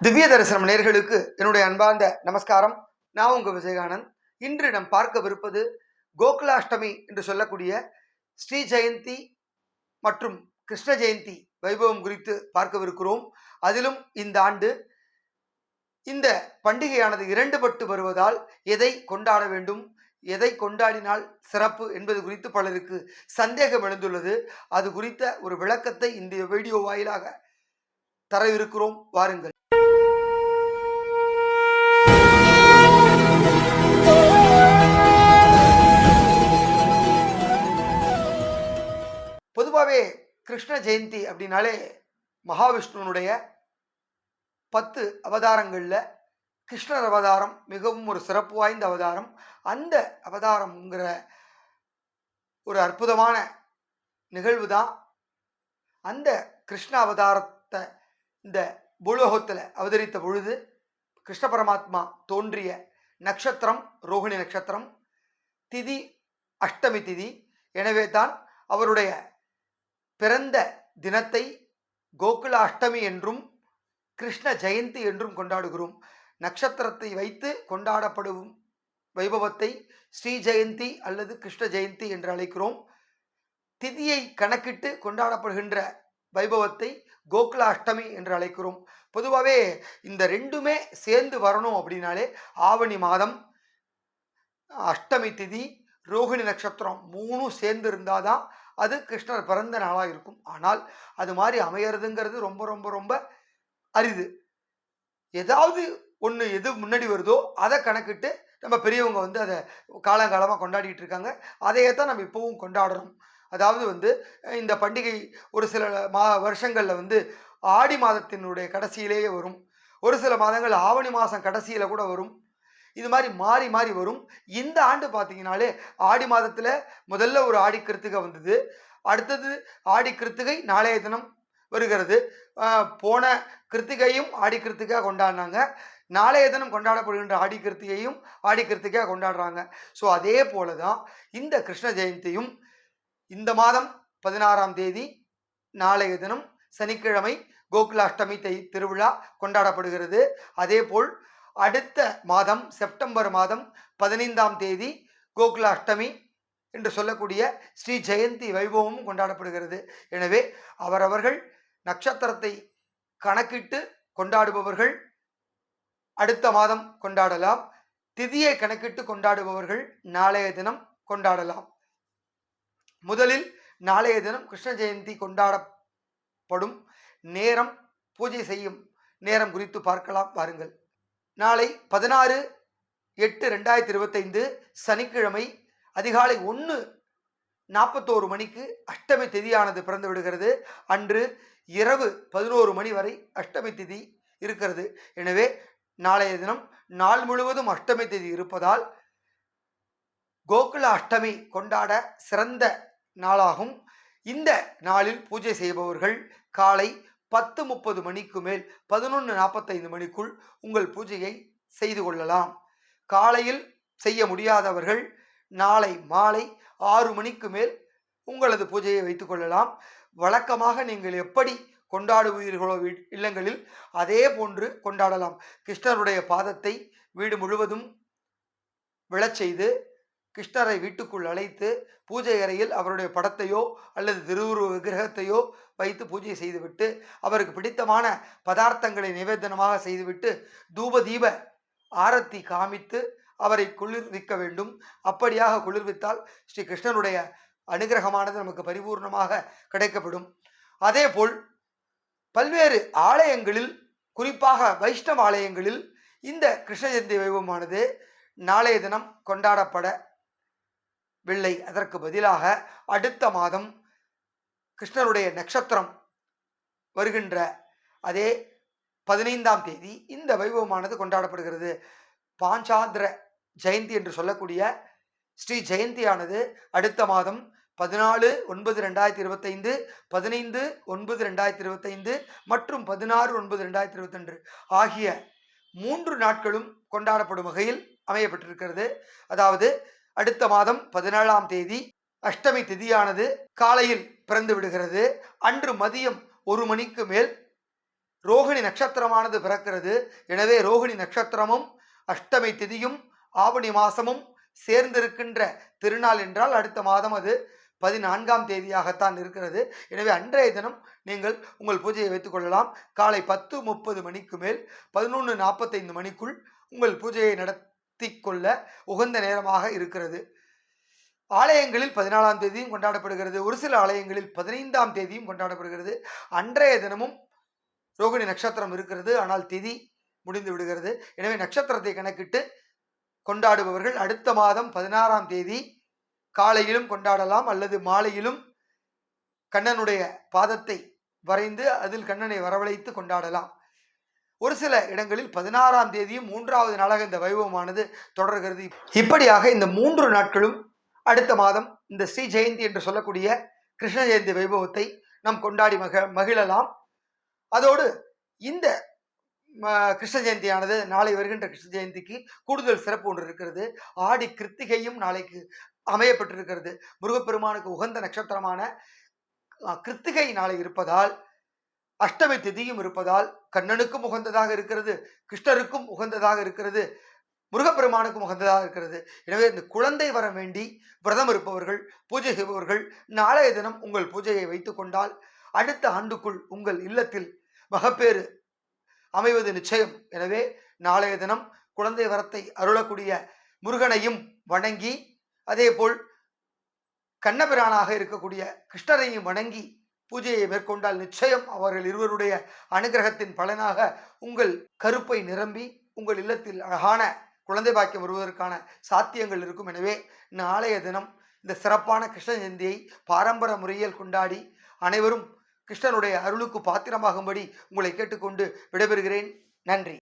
திவ்ய தரிசனம் நேர்களுக்கு என்னுடைய அன்பார்ந்த நமஸ்காரம். நான் உங்க விஜயகானந்த் இன்று நாம் பார்க்கவிருப்பது கோகுலாஷ்டமி என்று சொல்லக்கூடிய ஸ்ரீ ஜெயந்தி மற்றும் கிருஷ்ண ஜெயந்தி வைபவம் குறித்து பார்க்கவிருக்கிறோம். அதிலும் இந்த ஆண்டு இந்த பண்டிகையானது இரண்டுபட்டு வருவதால் எதை கொண்டாட வேண்டும் எதை கொண்டாடினால் சிறப்பு என்பது குறித்து பலருக்கு சந்தேகம் எழுந்துள்ளது. அது குறித்த ஒரு விளக்கத்தை இந்த வீடியோ வாயிலாக தரவிருக்கிறோம். வாருங்கள். பொதுவாகவே கிருஷ்ண ஜெயந்தி அப்படின்னாலே மகாவிஷ்ணுனுடைய பத்து அவதாரங்களில் கிருஷ்ணர் அவதாரம் மிகவும் ஒரு சிறப்பு வாய்ந்த அவதாரம். அந்த அவதாரம்ங்கிற ஒரு அற்புதமான நிகழ்வு தான் அந்த கிருஷ்ண அவதாரத்தை இந்த பூலோகத்தில் அவதரித்த பொழுது கிருஷ்ண பரமாத்மா தோன்றிய நட்சத்திரம் ரோகிணி நட்சத்திரம் திதி அஷ்டமி திதி. எனவே தான் அவருடைய பிறந்த தினத்தை கோகுல அஷ்டமி என்றும் கிருஷ்ண ஜெயந்தி என்றும் கொண்டாடுகிறோம். நட்சத்திரத்தை வைத்து கொண்டாடப்படும் வைபவத்தை ஸ்ரீ ஜெயந்தி அல்லது கிருஷ்ண ஜெயந்தி என்று அழைக்கிறோம். திதியை கணக்கிட்டு கொண்டாடப்படுகின்ற வைபவத்தை கோகுல அஷ்டமி என்று அழைக்கிறோம். பொதுவாகவே இந்த ரெண்டுமே சேர்ந்து வரணும் அப்படின்னாலே ஆவணி மாதம் அஷ்டமி திதி ரோகிணி நட்சத்திரம் மூணும் சேர்ந்து இருந்தால் தான் அது கிருஷ்ணர் பிறந்த நாளாக இருக்கும். ஆனால் அது மாதிரி அமையறதுங்கிறது ரொம்ப ரொம்ப ரொம்ப அரிது. ஏதாவது ஒன்று எது முன்னாடி வருதோ அதை கணக்கிட்டு நம்ம பெரியவங்க வந்து அதை காலங்காலமாக கொண்டாடிட்டு இருக்காங்க. அதையே தான் நம்ம இப்போவும் கொண்டாடுறோம். அதாவது வந்து இந்த பண்டிகை ஒரு சில மா வருஷங்களில் வந்து ஆடி மாதத்தினுடைய கடைசியிலேயே வரும். ஒரு சில மாதங்கள் ஆவணி மாதம் கடைசியில் கூட வரும். இது மாதிரி மாறி மாறி வரும். இந்த ஆண்டு பார்த்தீங்கனாலே ஆடி மாதத்தில் முதல்ல ஒரு ஆடி கிருத்துகை வந்தது. அடுத்தது ஆடி கிருத்துகை நாளைய தினம் வருகிறது. போன கிருத்திகையும் ஆடி கிருத்திகா கொண்டாடினாங்க. நாளைய தினம் கொண்டாடப்படுகின்ற ஆடி கிருத்திகையும் ஆடி கிருத்திகா கொண்டாடுறாங்க. ஸோ அதே போல தான் இந்த கிருஷ்ண ஜெயந்தியும் இந்த மாதம் பதினாறாம் தேதி நாளைய தினம் சனிக்கிழமை கோகுலாஷ்டமி தை திருவிழா கொண்டாடப்படுகிறது. அதேபோல் அடுத்த மாதம் செப்டம்பர் மாதம் பதினைந்தாம் தேதி கோகுலாஷ்டமி என்று சொல்லக்கூடிய ஸ்ரீ ஜெயந்தி வைபவமும் கொண்டாடப்படுகிறது. எனவே அவரவர்கள் நட்சத்திரத்தை கணக்கிட்டு கொண்டாடுபவர்கள் அடுத்த மாதம் கொண்டாடலாம். திதியை கணக்கிட்டு கொண்டாடுபவர்கள் நாளைய தினம் கொண்டாடலாம். முதலில் நாளைய தினம் கிருஷ்ண ஜெயந்தி கொண்டாடப்படும். நேரம் பூஜை செய்யும் நேரம் குறித்து பார்க்கலாம். வாருங்கள். நாளை பதினாறு எட்டு ரெண்டாயிரத்தி இருபத்தைந்து சனிக்கிழமை அதிகாலை ஒன்று நாற்பத்தோரு மணிக்கு அஷ்டமி திதியானது பிறந்து விடுகிறது. அன்று இரவு பதினோரு மணி வரை அஷ்டமி திதி இருக்கிறது. எனவே நாளைய தினம் நாள் முழுவதும் அஷ்டமி திதி இருப்பதால் கோகுல அஷ்டமி கொண்டாட சிறந்த நாளாகும். இந்த நாளில் பூஜை செய்பவர்கள் காலை பத்து முப்பது மணிக்கு மேல் பதினொன்று நாற்பத்தைந்து மணிக்குள் உங்கள் பூஜையை செய்து கொள்ளலாம். காலையில் செய்ய முடியாதவர்கள் நாளை மாலை ஆறு மணிக்கு மேல் உங்களது பூஜையை வைத்துக் கொள்ளலாம். வழக்கமாக நீங்கள் எப்படி கொண்டாடுவீர்களோ இல்லங்களில் அதே போன்று கொண்டாடலாம். கிருஷ்ணருடைய பாதத்தை வீடு முழுவதும் விழச் செய்து கிருஷ்ணரை வீட்டுக்குள் அழைத்து பூஜை அறையில் அவருடைய படத்தையோ அல்லது திருவுருவ விக்கிரகத்தையோ வைத்து பூஜை செய்துவிட்டு அவருக்கு பிடித்தமான பதார்த்தங்களை நிவேதனமாக செய்துவிட்டு தூப தீப ஆரத்தி காமித்து அவரை குளிர்விக்க வேண்டும். அப்படியாக குளிர்வித்தால் ஸ்ரீ கிருஷ்ணனுடைய அனுகிரகமானது நமக்கு பரிபூர்ணமாக கிடைக்கப்படும். அதேபோல் பல்வேறு ஆலயங்களில் குறிப்பாக வைஷ்ணவ ஆலயங்களில் இந்த கிருஷ்ண ஜெயந்தி வைபவமானது நாளைய தினம் கொண்டாடப்பட வெள்ளை அதற்கு பதிலாக அடுத்த மாதம் கிருஷ்ணருடைய நட்சத்திரம் வருகின்ற அதே பதினைந்தாம் தேதி இந்த வைபவமானது கொண்டாடப்படுகிறது. பாஞ்சாந்திர ஜெயந்தி என்று சொல்லக்கூடிய ஸ்ரீ ஜெயந்தியானது அடுத்த மாதம் பதினாலு ஒன்பது ரெண்டாயிரத்தி இருபத்தைந்து பதினைந்து ஒன்பது ரெண்டாயிரத்தி இருபத்தைந்து மற்றும் பதினாறு ஒன்பது ரெண்டாயிரத்தி இருபத்தொன்று ஆகிய மூன்று நாட்களும் கொண்டாடப்படும் வகையில் அமையப்பட்டிருக்கிறது. அதாவது அடுத்த மாதம் பதினேழாம் தேதி அஷ்டமி திதியானது காலையில் பிறந்து விடுகிறது. அன்று மதியம் ஒரு மணிக்கு மேல் ரோகிணி நட்சத்திரமானது பிறக்கிறது. எனவே ரோகிணி நட்சத்திரமும் அஷ்டமி திதியும் ஆவணி மாசமும் சேர்ந்திருக்கின்ற திருநாள் என்றால் அடுத்த மாதம் அது பதினான்காம் தேதியாகத்தான் இருக்கிறது. எனவே அன்றைய தினம் நீங்கள் உங்கள் பூஜையை வைத்துக் கொள்ளலாம். காலை பத்து முப்பது மணிக்கு மேல் பதினொன்று நாற்பத்தைந்து மணிக்குள் உங்கள் பூஜையை நட கொள்ள உகந்த நேரமாக இருக்கிறது. ஆலயங்களில் பதினாலாம் தேதியும் கொண்டாடப்படுகிறது. ஒரு சில ஆலயங்களில் பதினைந்தாம் தேதியும் கொண்டாடப்படுகிறது. அன்றைய தினமும் ரோகிணி நட்சத்திரம் இருக்கிறது. ஆனால் திதி முடிந்து விடுகிறது. எனவே நட்சத்திரத்தை கணக்கிட்டு கொண்டாடுபவர்கள் அடுத்த மாதம் பதினாறாம் தேதி காலையிலும் கொண்டாடலாம். அல்லது மாலையிலும் கண்ணனுடைய பாதத்தை வரைந்து அதில் கண்ணனை வரவழைத்து கொண்டாடலாம். ஒரு சில இடங்களில் பதினாறாம் தேதியும் மூன்றாவது நாளாக இந்த வைபவமானது தொடர்கிறது. இப்படியாக இந்த மூன்று நாட்களும் அடுத்த மாதம் இந்த ஸ்ரீ ஜெயந்தி என்று சொல்லக்கூடிய கிருஷ்ண ஜெயந்தி வைபவத்தை நாம் கொண்டாடி மக மகிழலாம். அதோடு இந்த ம, கிருஷ்ண ஜெயந்தியானது நாளை வருகின்ற கிருஷ்ண ஜெயந்திக்கு கூடுதல் சிறப்பு ஒன்று இருக்கிறது. ஆடி கிருத்திகையும் நாளைக்கு அமையப்பட்டிருக்கிறது. முருகப்பெருமானுக்கு உகந்த நட்சத்திரமான கிருத்திகை நாளை இருப்பதால் அஷ்டமி திதியும் இருப்பதால் கண்ணனுக்கும் உகந்ததாக இருக்கிறது கிருஷ்ணருக்கும் உகந்ததாக இருக்கிறது முருகப்பெருமானுக்கும் உகந்ததாக இருக்கிறது. எனவே இந்த குழந்தை வர வேண்டி விரதம் இருப்பவர்கள் பூஜை செய்பவர்கள் நாளைய தினம் உங்கள் பூஜையை வைத்து கொண்டால் அடுத்த ஆண்டுக்குள் உங்கள் இல்லத்தில் மகப்பேறு அமைவது நிச்சயம். எனவே நாளைய தினம் குழந்தை வரத்தை அருளக்கூடிய முருகனையும் வணங்கி அதேபோல் கண்ணபிரானாக இருக்கக்கூடிய கிருஷ்ணரையும் வணங்கி பூஜையை மேற்கொண்டால் நிச்சயம் அவர்கள் இருவருடைய அனுகிரகத்தின் பலனாக உங்கள் கருப்பை நிரம்பி உங்கள் இல்லத்தில் அழகான குழந்தை பாக்கியம் வருவதற்கான சாத்தியங்கள் இருக்கும். எனவே நாளைய தினம் இந்த சிறப்பான கிருஷ்ண ஜெயந்தியை பாரம்பரிய முறையில் கொண்டாடி அனைவரும் கிருஷ்ணனுடைய அருளுக்கு பாத்திரமாகும்படி உங்களை கேட்டுக்கொண்டு விடைபெறுகிறேன். நன்றி.